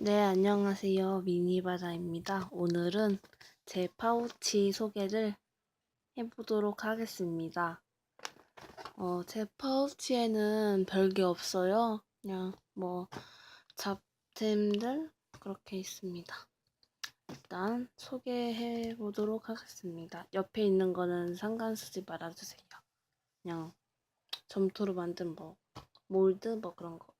네, 안녕하세요. 미니바다입니다. 오늘은 제 파우치 소개를 해보도록 하겠습니다. 어, 제 파우치에는 별게 없어요. 그냥 뭐 잡템들 그렇게 있습니다. 일단 소개해 보도록 하겠습니다. 옆에 있는 거는 상관 쓰지 말아주세요. 그냥 점토로 만든 뭐 몰드 뭐 그런 거.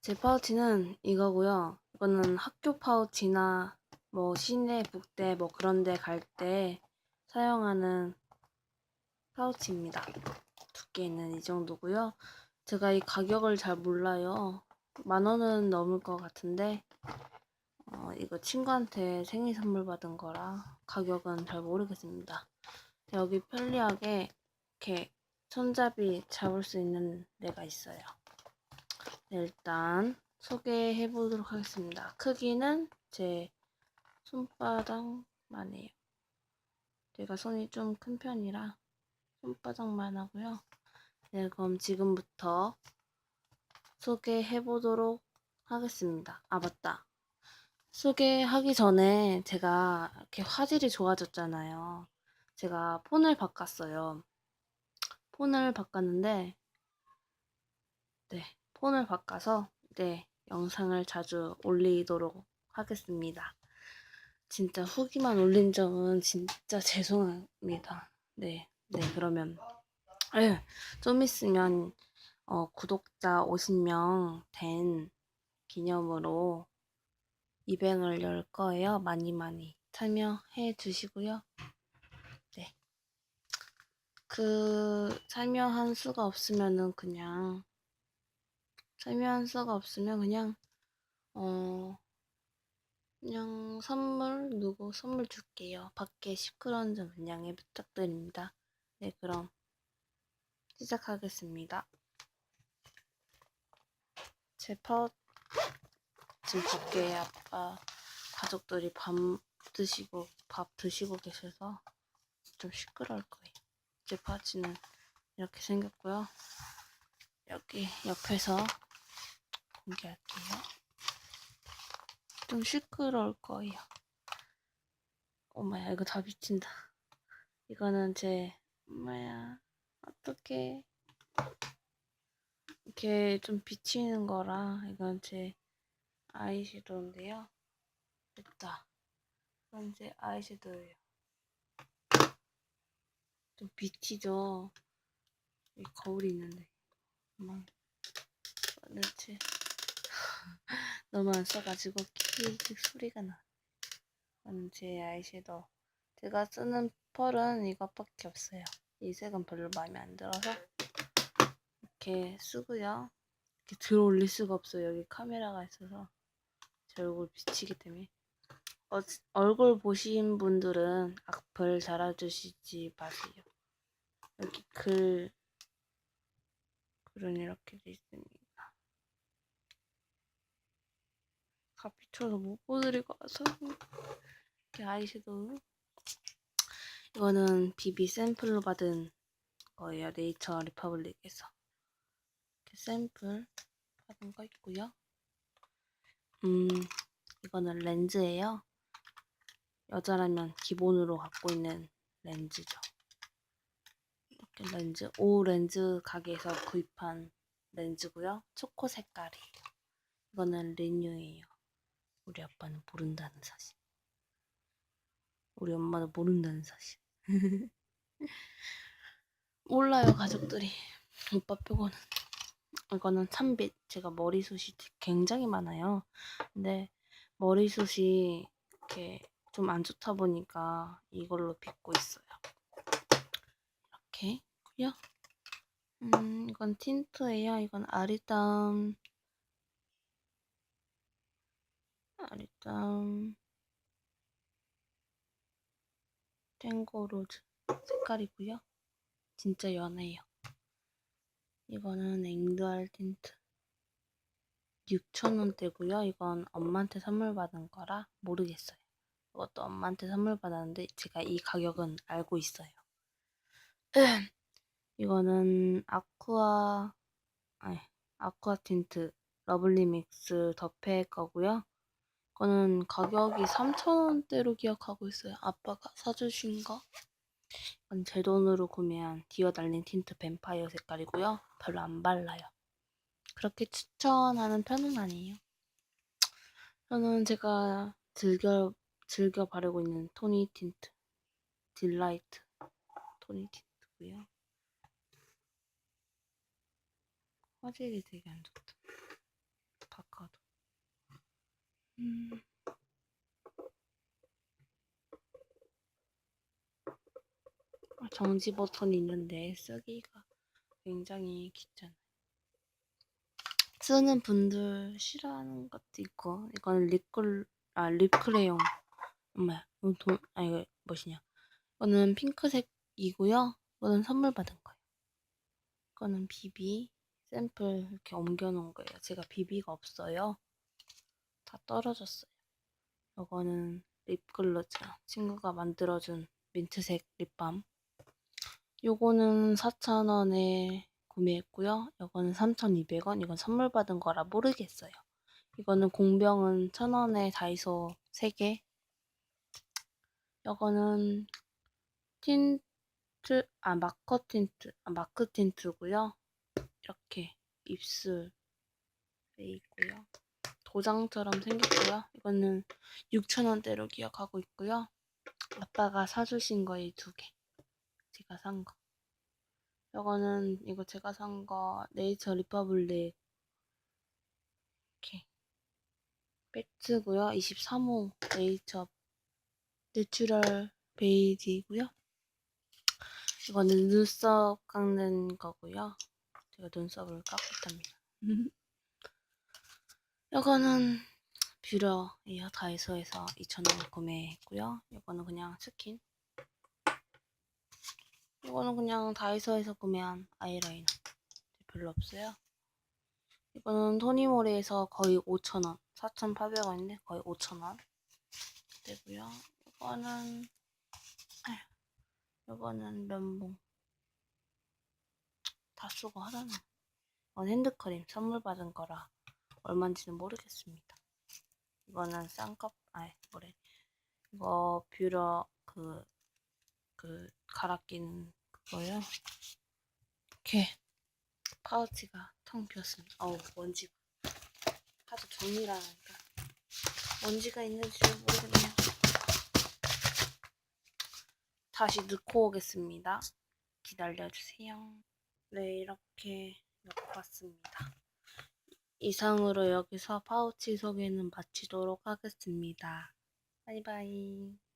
제 파우치는 이거고요. 이거는 학교 파우치나 뭐 시내, 북대 뭐 그런 데 갈 때 사용하는 파우치입니다. 두께는 이 정도고요. 제가 이 가격을 잘 몰라요. 만 원은 넘을 것 같은데 어, 이거 친구한테 생일 선물 받은 거라 가격은 잘 모르겠습니다. 여기 편리하게 이렇게 손잡이 잡을 수 있는 데가 있어요. 네, 일단 소개해 보도록 하겠습니다. 크기는 제 손바닥만 해요. 제가 손이 좀 큰 편이라 손바닥만 하고요. 네, 그럼 지금부터 소개해 보도록 하겠습니다. 아, 맞다. 소개하기 전에 제가 이렇게 화질이 좋아졌잖아요. 제가 폰을 바꿨어요. 폰을 바꿨는데, 네, 폰을 바꿔서 네, 영상을 자주 올리도록 하겠습니다. 진짜 후기만 올린 점은 진짜 죄송합니다. 네, 네, 그러면 네, 좀 있으면 어, 구독자 50명 된 기념으로 이벤을 열 거예요. 많이 많이 참여해 주시고요. 네. 그 참여한 수가 없으면은 그냥 참여한 수가 없으면 그냥 어 그냥 선물 누구 선물 줄게요. 밖에 시끄러운 점 양해 부탁드립니다. 네 그럼 시작하겠습니다. 제 파워 지금 밖에 아빠 가족들이 밥 드시고 밥 드시고 계셔서 좀 시끄러울 거예요. 제 파츠는 이렇게 생겼고요. 여기 옆에서 공개할게요. 좀 시끄러울 거예요. 엄마야 이거 다 비친다. 이거는 제 엄마야 어떻게 이렇게 좀 비치는 거라 이건 제 아이섀도우인데요. 됐다. 이건 제 아이섀도우예요. 좀 비치죠. 이 거울이 있는데. 엄마 도대체 너무 안 써가지고 키익 소리가 나. 제 아이섀도우. 제가 쓰는 펄은 이것밖에 없어요. 이 색은 별로 마음에 안 들어서 이렇게 쓰고요. 이렇게 들어 올릴 수가 없어요. 여기 카메라가 있어서 제 얼굴 비치기 때문에. 어, 얼굴 보신 분들은 악플 달아주시지 마세요. 여기 글 글은 이렇게 돼 있습니다. 다 비춰서 못 보드리고 와서 이렇게 아이섀도우 이거는 비비 샘플로 받은 거예요. 네이처 리퍼블릭에서 이렇게 샘플 받은 거 있고요. 음 이거는 렌즈예요. 여자라면 기본으로 갖고 있는 렌즈죠. 이렇게 렌즈 오 렌즈 가게에서 구입한 렌즈고요. 초코 색깔이에요. 이거는 리뉴예요. 우리 아빠는 모른다는 사실. 우리 엄마도 모른다는 사실. 몰라요 가족들이. 오빠 빼고는. 이거는 참빛. 제가 머리숱이 굉장히 많아요. 근데 머리숱이 이렇게 좀 안 좋다 보니까 이걸로 빗고 있어요. 이렇게 고요. 음, 이건 틴트예요. 이건 아리따움 아리따움 탱고 로즈 색깔이고요. 진짜 연해요. 이거는 앵두알 틴트 6,000원대고요. 이건 엄마한테 선물 받은 거라 모르겠어요. 이것도 엄마한테 선물 받았는데 제가 이 가격은 알고 있어요. 이거는 아쿠아 아니 아쿠아 틴트 러블리 믹스 더팩 거고요. 이거는 가격이 3,000원대로 기억하고 있어요. 아빠가 사주신 거. 이건 제 돈으로 구매한 디어 달린 틴트 뱀파이어 색깔이고요. 별로 안 발라요. 그렇게 추천하는 편은 아니에요. 저는 제가 즐겨 즐겨 바르고 있는 토니 틴트 딜라이트 토니 틴트고요. 화질이 되게 안 좋다. 바꿔도. 음. 아, 정지 버튼이 있는데 쓰기가 굉장히 귀찮아요. 쓰는 분들 싫어하는 것도 있고 이거는 립글 아 립크레용. 엄마야 이거 돈, 아 이거 무엇이냐. 이거는 핑크색이고요. 이거는 선물 받은 거예요. 이거는 비비 샘플 이렇게 옮겨 놓은 거예요. 제가 비비가 없어요. 다 떨어졌어요 이거는 립글로즈 친구가 만들어준 민트색 립밤 요거는 4,000원에 구매했고요. 이거는 3,200원. 이건 선물 받은 거라 모르겠어요. 이거는 공병은 1,000원에 다이소 3개. 이거는 틴트, 아, 마커 틴트, 아, 마크 틴트고요. 이렇게 입술에 있고요. 도장처럼 생겼고요. 이거는 6,000원대로 기억하고 있고요. 아빠가 사주신 거에 두 개. 제가 산 거. 이거는 이거 제가 산 거 네이처 리퍼블릭 이렇게 배트고요. 23호 네이처 내추럴 베이지고요. 이거는 눈썹 깎는 거고요. 제가 눈썹을 깎고 있답니다. 이거는 뷰러예요. 다이소에서 2,000원 구매했고요. 이거는 그냥 스킨. 이거는 그냥 다이소에서 구매한 아이라이너. 별로 없어요. 이거는 토니모리에서 거의 5,000원. 4,800원인데 거의 5,000원. 되고요. 이거는 아휴, 이거는 면봉. 다 쓰고 하잖아. 이건 핸드크림 선물 받은 거라 얼마인지는 모르겠습니다. 이거는 쌍꺼 아이 뭐래 이거 뷰러 그 그 갈아 끼는 그거요. 이렇게 파우치가 텅 비었습니다. 어우 먼지가 하도 하니까 먼지가 있는지 모르겠네요. 다시 넣고 오겠습니다. 기다려주세요. 네 이렇게 넣고 왔습니다. 이상으로 여기서 파우치 소개는 마치도록 하겠습니다. 바이바이.